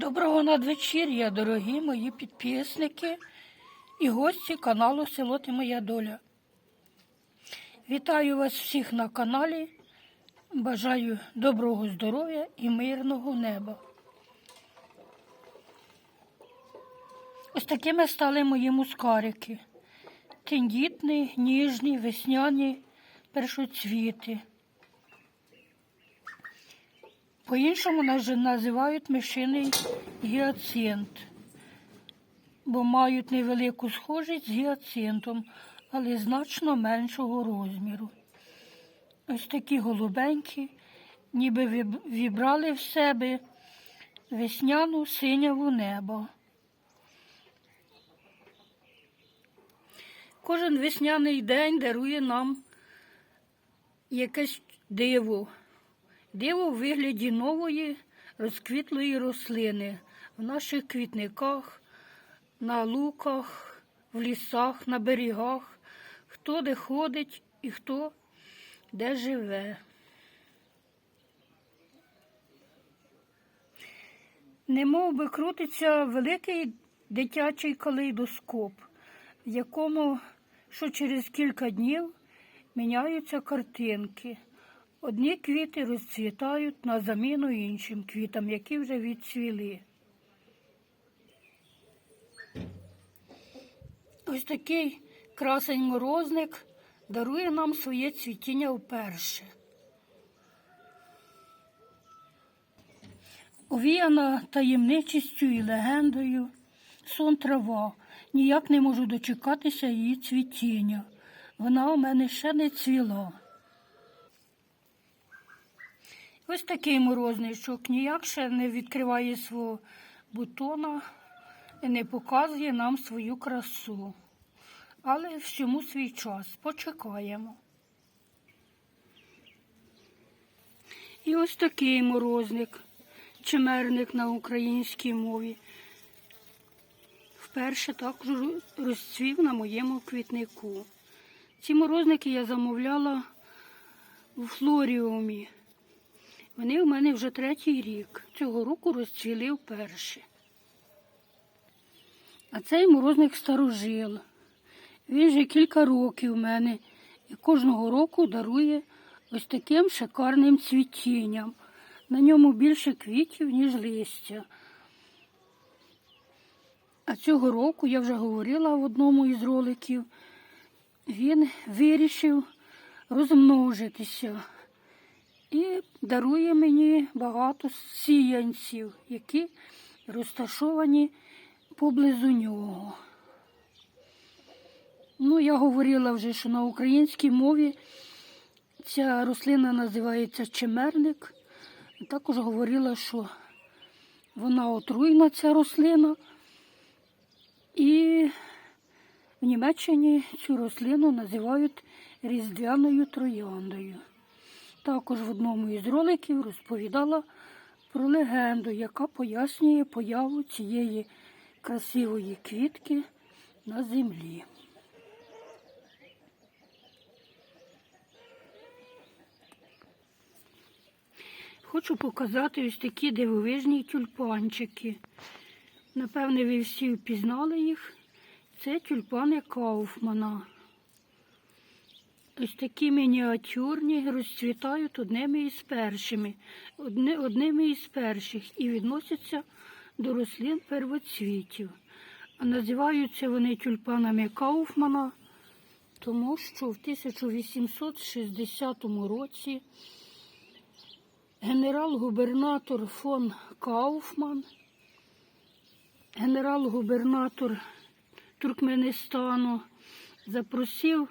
Доброго надвечір'я, дорогі мої підписники і гості каналу Село Ти Моя Доля. Вітаю вас всіх на каналі. Бажаю доброго здоров'я і мирного неба. Ось такими стали мої мускарики. Тендітні, ніжні, весняні першоцвіти. По-іншому нас називають мишиний гіацинт, бо мають невелику схожість з гіацинтом, але значно меншого розміру. Ось такі голубенькі, ніби віб- вібрали в себе весняну синяву небо. Кожен весняний день дарує нам якесь диво. Диво у вигляді нової розквітлої рослини в наших квітниках, на луках, в лісах, на берегах, хто де ходить і хто де живе. Немов би крутиться великий дитячий калейдоскоп, в якому що через кілька днів міняються картинки. Одні квіти розцвітають на заміну іншим квітам, які вже відцвіли. Ось такий красень морозник дарує нам своє цвітіння вперше. Овіяна таємничістю і легендою, сон трава. Ніяк не можу дочекатися її цвітіння. Вона у мене ще не цвіла. Ось такий морозничок ніяк ще не відкриває свого бутона і не показує нам свою красу. Але всьому свій час. Почекаємо. І ось такий морозник, чимерник на українській мові. Вперше також розцвів на моєму квітнику. Ці морозники я замовляла у флоріумі. Вони у мене вже третій рік. Цього року розцвіли вперше. А цей морозник старожил. Він вже кілька років у мене і кожного року дарує ось таким шикарним цвітінням. На ньому більше квітів, ніж листя. А цього року, я вже говорила в одному із роликів, він вирішив розмножитися і дарує мені багато сіянців, які розташовані поблизу нього. Ну, я говорила вже, що на українській мові ця рослина називається чемерник. Також говорила, що вона отруйна, ця рослина. І в Німеччині цю рослину називають різдвяною трояндою. Також в одному із роликів розповідала про легенду, яка пояснює появу цієї красивої квітки на землі. Хочу показати ось такі дивовижні тюльпанчики. Напевне, ви всі впізнали їх. Це тюльпани Кауфмана. Ось такі мініатюрні розцвітають одними із першими, одни, одними із перших і відносяться до рослин первоцвітів. Називаються вони тюльпанами Кауфмана, тому що в 1860 році генерал-губернатор фон Кауфман, генерал-губернатор Туркменистану, запросив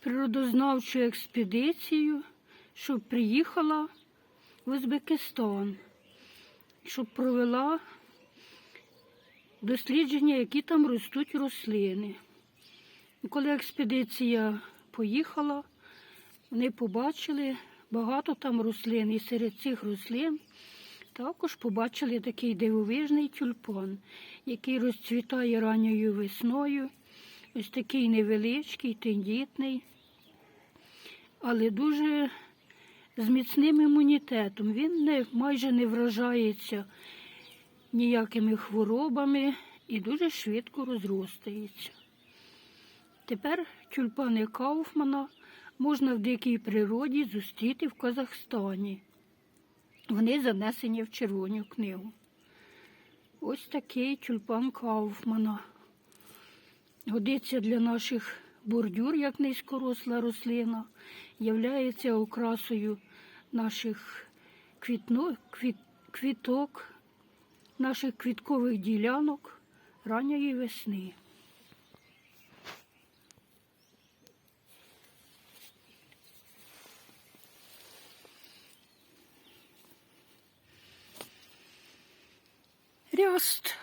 природознавчу експедицію, щоб приїхала в Узбекистан, щоб провела дослідження, які там ростуть рослини. І коли експедиція поїхала, вони побачили багато там рослин. І серед цих рослин також побачили такий дивовижний тюльпан, який розцвітає ранньою весною. Ось такий невеличкий, тендітний, але дуже з міцним імунітетом. Він не, майже не вражається ніякими хворобами і дуже швидко розростається. Тепер тюльпани Кауфмана можна в дикій природі зустріти в Казахстані. Вони занесені в Червону книгу. Ось такий тюльпан Кауфмана. Годиться для наших бордюр, як низькоросла рослина, являється окрасою наших квітно, квіт, квіток, наших квіткових ділянок ранньої весни. Ряст.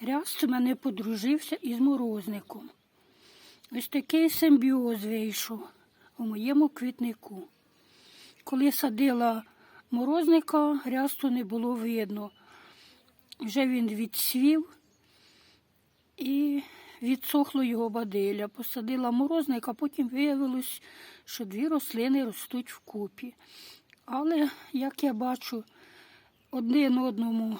Ряст у мене подружився із морозником. Ось такий симбіоз вийшов у моєму квітнику. Коли садила морозника, рясту не було видно. Вже він відсвів і відсохло його бадиля. Посадила морозника, потім виявилось, що дві рослини ростуть вкупі. Але, як я бачу, один одному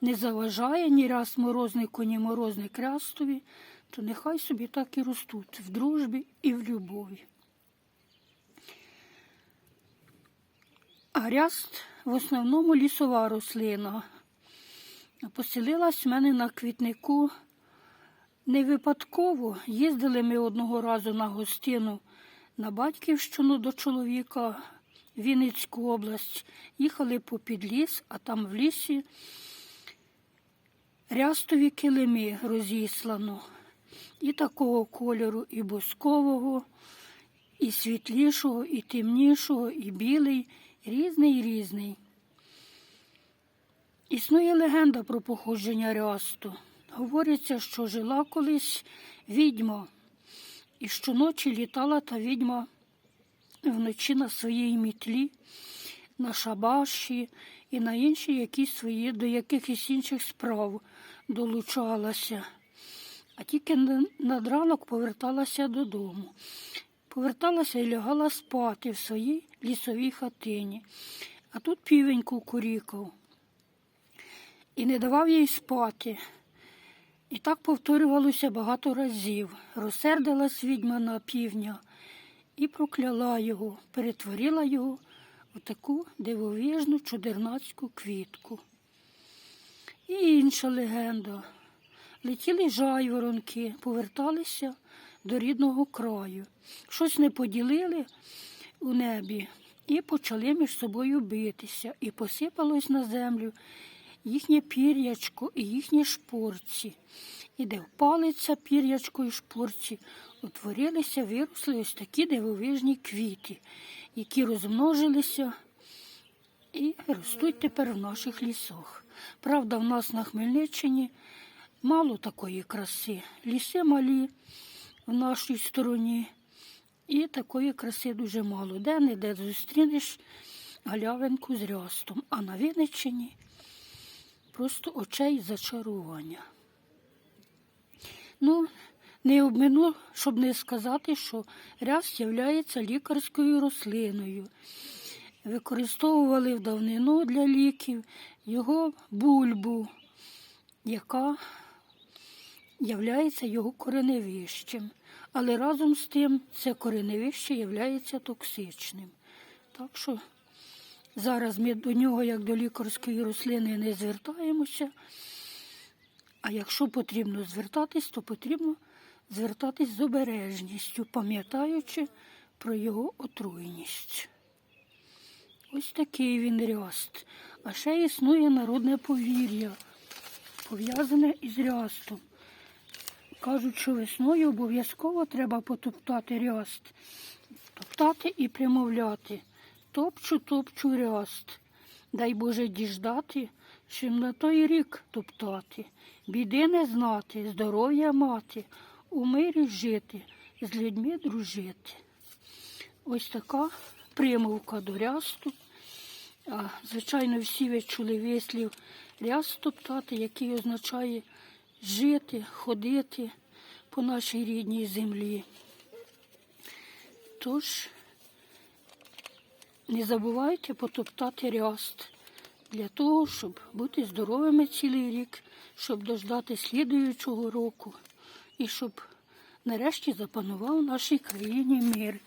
не заважає ні раз морознику, ні морозник рястові, то нехай собі так і ростуть в дружбі і в любові. А в основному лісова рослина. Поселилась в мене на квітнику не випадково. Їздили ми одного разу на гостину на батьківщину до чоловіка Вінницьку область. Їхали по підліс, а там в лісі рястові килими розіслано. І такого кольору, і бускового, і світлішого, і темнішого, і білий, різний різний. Існує легенда про походження рясту. Говориться, що жила колись відьма, і щоночі літала та відьма вночі на своїй мітлі, на шабаші і на інші якісь свої до якихось інших справ долучалася. А тільки над ранок поверталася додому. Поверталася і лягала спати в своїй лісовій хатині. А тут півень кукурікав і не давав їй спати. І так повторювалося багато разів. Розсердилась відьма на півня і прокляла його, перетворила його в таку дивовижну чудернацьку квітку. І інша легенда. Летіли жайворонки, поверталися до рідного краю. Щось не поділили у небі і почали між собою битися, і посипалось на землю їхнє пір'ячко і їхні шпорці. І де впалиться пір'ячко і шпорці, утворилися, виросли ось такі дивовижні квіти, які розмножилися і ростуть тепер в наших лісах. Правда, в нас на Хмельниччині мало такої краси. Ліси малі в нашій стороні, і такої краси дуже мало. Де не де зустрінеш галявинку з рястом, а на Вінниччині просто очей зачарування. Ну, не обмину, щоб не сказати, що ряст є лікарською рослиною. Використовували в давнину для ліків його бульбу, яка являється його кореневищем. Але разом з тим це кореневище є токсичним. Так що зараз ми до нього, як до лікарської рослини, не звертаємося. А якщо потрібно звертатись, то потрібно звертатись з обережністю, пам'ятаючи про його отруєність. Ось такий він ряст. А ще існує народне повір'я, пов'язане із рястом. Кажуть, що весною обов'язково треба потоптати ряст, топтати і примовляти. Топчу, топчу ряст. Дай Боже діждати, чим на той рік топтати. Біди не знати, здоров'я мати, у мирі жити, з людьми дружити. Ось така примовка до рясту. Звичайно, всі ви чули вислів ряст топтати, який означає жити, ходити по нашій рідній землі. Тож, не забувайте потоптати ряст. для того, щоб бути здоровими цілий рік, щоб дождати слідуючого року і щоб нарешті запанував в нашій країні мир.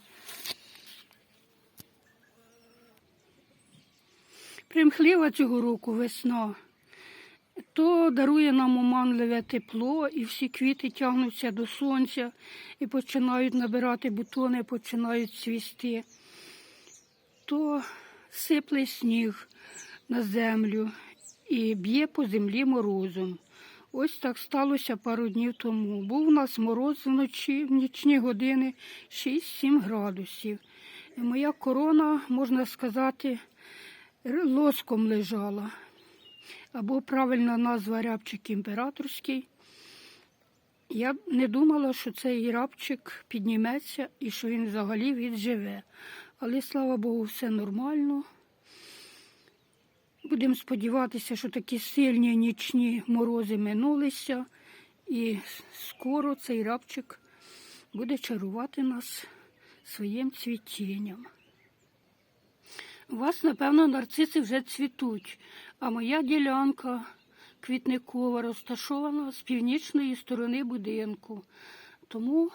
Примхлива цього року весна. То дарує нам оманливе тепло, і всі квіти тягнуться до сонця і починають набирати бутони, починають цвісти. То сипле сніг на землю і б'є по землі морозом. Ось так сталося пару днів тому. Був у нас мороз вночі, в нічні години 6-7 градусів. І моя корона, можна сказати, лоском лежала. Або правильна назва рябчик імператорський. Я не думала, що цей рябчик підніметься і що він взагалі відживе. Але слава Богу, все нормально. Будемо сподіватися, що такі сильні нічні морози минулися, і скоро цей рябчик буде чарувати нас своїм цвітінням. У вас, напевно, нарциси вже цвітуть, а моя ділянка квітникова розташована з північної сторони будинку. Тому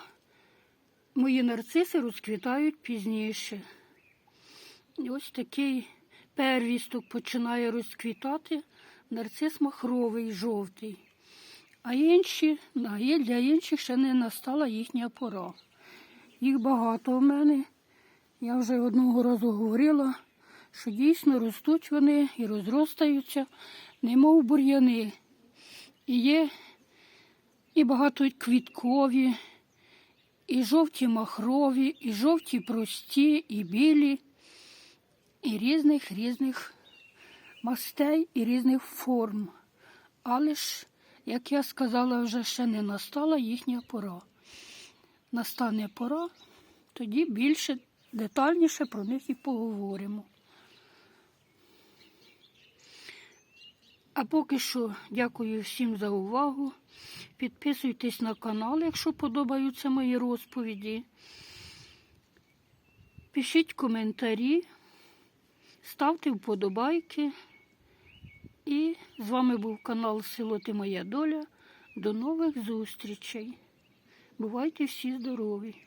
мої нарциси розквітають пізніше. Ось такий первісток починає розквітати нарцис махровий, жовтий. А інші, для інших ще не настала їхня пора. Їх багато в мене. Я вже одного разу говорила, що дійсно ростуть вони і розростаються, немов бур'яни. І є і багато квіткові, і жовті махрові, і жовті прості, і білі, і різних різних мастей і різних форм. Але ж, як я сказала, вже ще не настала їхня пора. Настане пора, тоді більше детальніше про них і поговоримо. А поки що дякую всім за увагу. Підписуйтесь на канал, якщо подобаються мої розповіді. Пишіть коментарі, ставте вподобайки. І з вами був канал Село Ти Моя Доля. До нових зустрічей. Бувайте всі здорові!